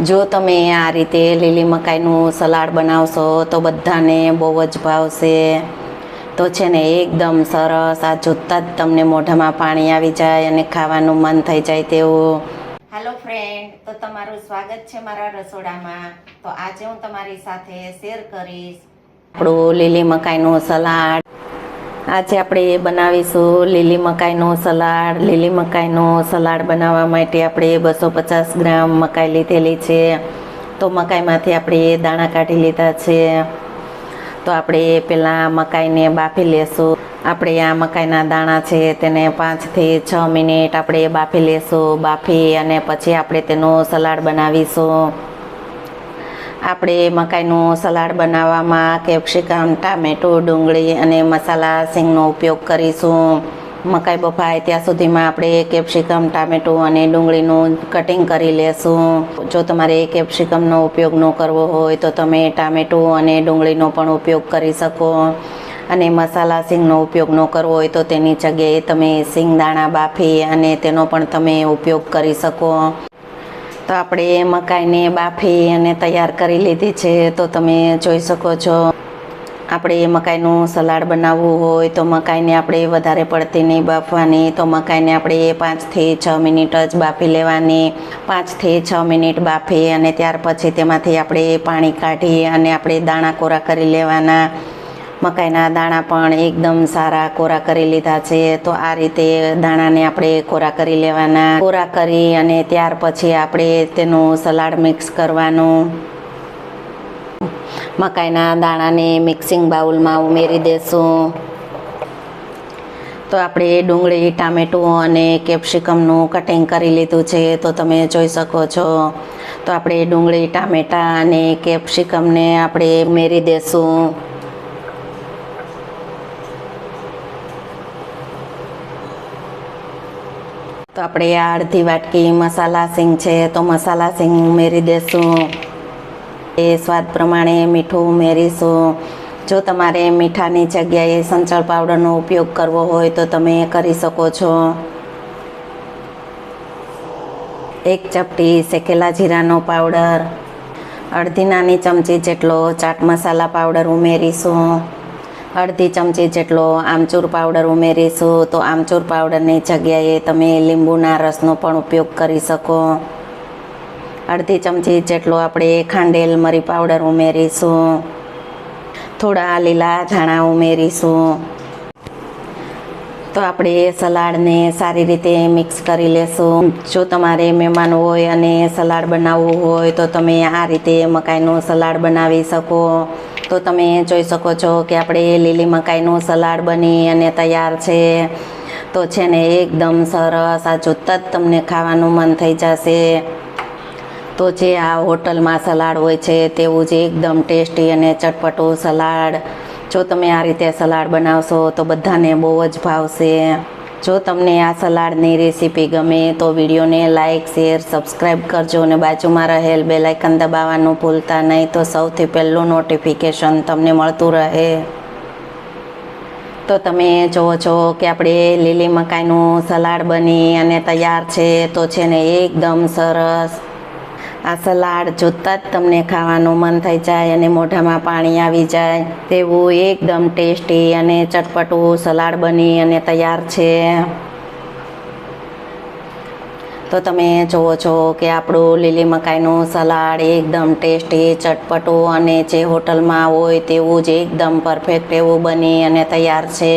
જો તમે આ રીતે લીલી મકાઈનું સલાડ બનાવશો, તો બધાને બહુ જ ભાવશે. તો છે ને, એકદમ સરસ. આ જોતાં જ તમને મોઢામાં પાણી આવી જાય અને ખાવાનું મન થઈ જાય તેવું. હાલો ફ્રેન્ડ તો તમારું સ્વાગત છે મારા રસોડામાં. તો આજે હું તમારી સાથે શેર કરીશ. આપણું લીલી મકાઈનું સલાડ. આજે આપણે બનાવીશું લીલી મકાઈનો સલાડ. લીલી મકાઈનો સલાડ બનાવવા માટે આપણે બસો પચાસ ગ્રામ મકાઈ લીધેલી છે. તો મકાઈમાંથી આપણે દાણા કાઢી લીધા છે. તો આપણે પહેલાં મકાઈને બાફી લેશું. આપણે આ મકાઈના દાણા છે તેને પાંચથી છ મિનિટ આપણે બાફી લેશું. બાફી અને પછી આપણે તેનો સલાડ બનાવીશું. આપણે મકાઈનું સલાડ બનાવવામાં કેપ્સિકમ ટામેટું, ડુંગળી અને મસાલા સિંગનો ઉપયોગ કરીશું. મકાઈ બફાય ત્યાં સુધીમાં આપણે કેપ્સિકમ ટામેટું અને ડુંગળીનું કટિંગ કરી લેશું. જો તમારે કેપ્સિકમનો ઉપયોગ ન કરવો હોય તો તમે ટામેટું અને ડુંગળીનો પણ ઉપયોગ કરી શકો. અને મસાલા સિંગનો ઉપયોગ ન કરવો હોય તો તેની જગ્યાએ તમે સિંગ દાણા બાફી અને તેનો પણ તમે ઉપયોગ કરી શકો. તો આપણે મકાઈને બાફી અને તૈયાર કરી લીધી છે, તો તમે જોઈ શકો છો. આપણે મકાઈનું સલાડ બનાવવું હોય તો મકાઈને આપણે વધારે પડતી નહીં બાફવાની, તો મકાઈને આપણે પાંચથી છ મિનિટ જ બાફી લેવાની. પાંચથી છ મિનિટ બાફી અને ત્યાર પછી તેમાંથી આપણે પાણી કાઢી અને આપણે દાણા કોરા કરી લેવાના. મકાઈના દાણા પણ એકદમ સારા કોરા કરી લીધા છે. તો આ રીતે દાણાને આપણે કોરા કરી લેવાના. કોરા કરી અને ત્યાર પછી આપણે તેનું સલાડ મિક્સ કરવાનું. મકાઈના દાણાને મિક્સિંગ બાઉલમાં ઉમેરી દેશું. તો આપણે ડુંગળી, ટામેટું અને કેપ્સિકમનું કટિંગ કરી લીધું છે. તો તમે જોઈ શકો છો. તો આપણે ડુંગળી, ટામેટા અને કેપ્સિકમને આપણે ઉમેરી દેશું. તો આપણે આ અડધી વાટકી મસાલા સિંગ છે, તો મસાલા સિંગ ઉમેરી દેશું. એ સ્વાદ પ્રમાણે મીઠું ઉમેરીશું. જો તમારે મીઠાની જગ્યાએ સંચળ પાવડરનો ઉપયોગ કરવો હોય તો તમે કરી શકો છો. એક ચપટી શેકેલા જીરાનો પાવડર. અડધી નાની ચમચી જેટલો ચાટ મસાલા પાવડર ઉમેરીશું. અડધી ચમચી જેટલો આમચૂર પાવડર ઉમેરીશું. તો આમચૂર પાવડરની જગ્યાએ તમે લીંબુના રસનો પણ ઉપયોગ કરી શકો. અડધી ચમચી જેટલો આપણે ખાંડેલ મરી પાવડર ઉમેરીશું. થોડા લીલા ધાણા ઉમેરીશું. તો આપણે સલાડને સારી રીતે મિક્સ કરી લેશું. જો તમારે મહેમાન હોય અને સલાડ બનાવવું હોય તો તમે આ રીતે મકાઈનું સલાડ બનાવી શકો. તો તમે જોઈ શકો છો કે આપણે લીલી મકાઈનું સલાડ બની અને તૈયાર છે. તો છે ને એકદમ સરસ આ જોતાં જ તમને ખાવાનું મન થઈ જશે. તો જે આ હોટલમાં સલાડ હોય છે તેવું જ એકદમ ટેસ્ટી અને ચટપટું સલાડ. જો તમે આ રીતે સલાડ બનાવશો તો બધાને બહુ જ ભાવશે. જો તમને આ સલાડની રેસીપી ગમે તો વિડીયોને લાઇક શેર, સબસ્ક્રાઈબ કરજો અને બાજુમાં રહેલ બેલાઇકન દબાવવાનું ભૂલતા નહીં તો સૌથી પહેલું નોટિફિકેશન તમને મળતું રહે. તો તમે જુઓ છો કે આપણે લીલી મકાઈનું સલાડ બની અને તૈયાર છે. તો છે ને એકદમ સરસ. આ સલાડ જોતાં જ તમને ખાવાનું મન થઈ જાય અને મોઢામાં પાણી આવી જાય. તેવું એકદમ ટેસ્ટી અને ચટપટું સલાડ બની અને તૈયાર છે. તો તમે જુઓ છો કે આપણું લીલી મકાઈનું સલાડ એકદમ ટેસ્ટી, ચટપટું અને જે હોટલમાં હોય તેવું જ એકદમ પરફેક્ટ એવું બની અને તૈયાર છે.